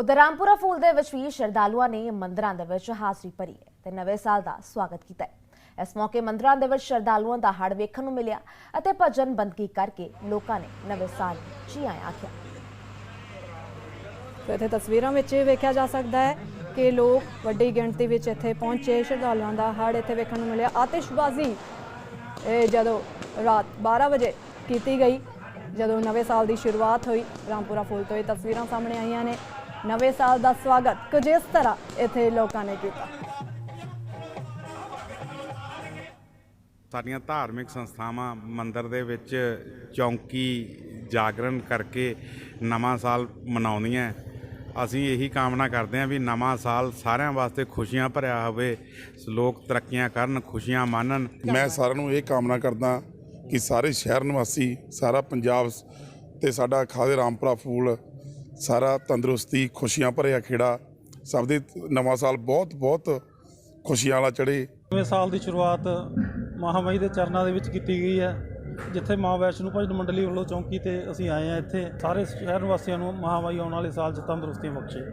ਉਧਰ ਰਾਮਪੁਰਾ ਫੂਲ ਦੇ ਵਿੱਚ ਵੀ ਸ਼ਰਧਾਲੂਆਂ ਨੇ ਮੰਦਰਾਂ ਦੇ ਵਿੱਚ ਹਾਜ਼ਰੀ ਭਰੀ ਹੈ ਤੇ ਨਵੇਂ ਸਾਲ ਦਾ ਸਵਾਗਤ ਕੀਤਾ ਹੈ। ਇਸ ਮੌਕੇ ਮੰਦਰਾਂ ਦੇ ਵਿੱਚ ਸ਼ਰਧਾਲੂਆਂ ਦਾ ਹੜ ਵੇਖਣ ਨੂੰ ਮਿਲਿਆ ਅਤੇ ਭਜਨ ਬੰਦਗੀ ਕਰਕੇ ਲੋਕਾਂ ਨੇ ਨਵੇਂ ਸਾਲ ਨੂੰ ਜੀ ਆਇਆਂ ਆਖਿਆ। ਤੇ ਇੱਥੇ ਤਸਵੀਰਾਂ ਵਿੱਚ ਇਹ ਵੇਖਿਆ ਜਾ ਸਕਦਾ ਹੈ ਕਿ ਲੋਕ ਵੱਡੀ ਗਿਣਤੀ ਵਿੱਚ ਇੱਥੇ ਪਹੁੰਚੇ, ਸ਼ਰਧਾਲੂਆਂ ਦਾ ਹੜ ਇੱਥੇ ਵੇਖਣ ਨੂੰ ਮਿਲਿਆ। ਆਤਿਸ਼ਬਾਜ਼ੀ, ਇਹ ਜਦੋਂ ਰਾਤ 12 ਵਜੇ ਕੀਤੀ ਗਈ, ਜਦੋਂ ਨਵੇਂ ਸਾਲ ਦੀ ਸ਼ੁਰੂਆਤ ਹੋਈ, ਰਾਮਪੁਰਾ ਫੂਲ ਤੋਂ ਇਹ ਤਸਵੀਰਾਂ ਸਾਹਮਣੇ ਆਈਆਂ ਨੇ। ਨਵੇਂ ਸਾਲ ਦਾ ਸਵਾਗਤ। ਕੁਝ ਇਸ ਤਰ੍ਹਾਂ ਇੱਥੇ ਲੋਕਾਂ ਨੇ ਕੀਤਾ। ਸਾਡੀਆਂ ਧਾਰਮਿਕ ਸੰਸਥਾਵਾਂ ਮੰਦਿਰ ਦੇ ਵਿੱਚ ਚੌਂਕੀ ਜਾਗਰਣ ਕਰਕੇ ਨਵਾਂ ਸਾਲ ਮਨਾਉਂਦੀਆਂ। ਅਸੀਂ ਇਹੀ ਕਾਮਨਾ ਕਰਦੇ ਹਾਂ ਵੀ ਨਵਾਂ ਸਾਲ ਸਾਰਿਆਂ ਵਾਸਤੇ ਖੁਸ਼ੀਆਂ ਭਰਿਆ ਹੋਵੇ ਲੋਕ ਤਰੱਕੀਆਂ ਕਰਨ ਖੁਸ਼ੀਆਂ ਮਾਣਨ। ਮੈਂ ਸਾਰਿਆਂ ਨੂੰ ਇਹ ਕਾਮਨਾ ਕਰਦਾ ਕਿ ਸਾਰੇ ਸ਼ਹਿਰ ਨਿਵਾਸੀ ਸਾਰਾ ਪੰਜਾਬ ਤੇ ਸਾਡਾ ਖਾਦੇ ਰਾਮਪੁਰਾ ਫੂਲ ਸਾਰਾ ਤੰਦਰੁਸਤੀ, ਖੁਸ਼ੀਆਂ ਭਰਿਆ ਖੇੜਾ। ਸਭ ਦੇ ਨਵਾਂ ਸਾਲ ਬਹੁਤ ਬਹੁਤ ਖੁਸ਼ੀਆਂ ਵਾਲਾ ਚੜੇ ਨਵੇਂ ਸਾਲ ਦੀ ਸ਼ੁਰੂਆਤ ਮਹਾਮਾਈ ਦੇ ਚਰਨਾਂ ਦੇ ਵਿੱਚ ਕੀਤੀ ਗਈ ਹੈ। ਜਿੱਥੇ ਮਾਂ ਵੈਸ਼ਨੂ ਭਜਨ ਮੰਡਲੀ ਵੱਲੋਂ ਚੌਂਕੀ ਤੇ ਅਸੀਂ ਆਏ ਹਾਂ। ਇੱਥੇ ਸਾਰੇ ਸ਼ਹਿਰ ਵਾਸੀਆਂ ਨੂੰ ਮਹਾਮਾਈ ਆਉਣ ਵਾਲੇ ਸਾਲ 'ਚ ਤੰਦਰੁਸਤੀ ਬਖਸ਼ੇ।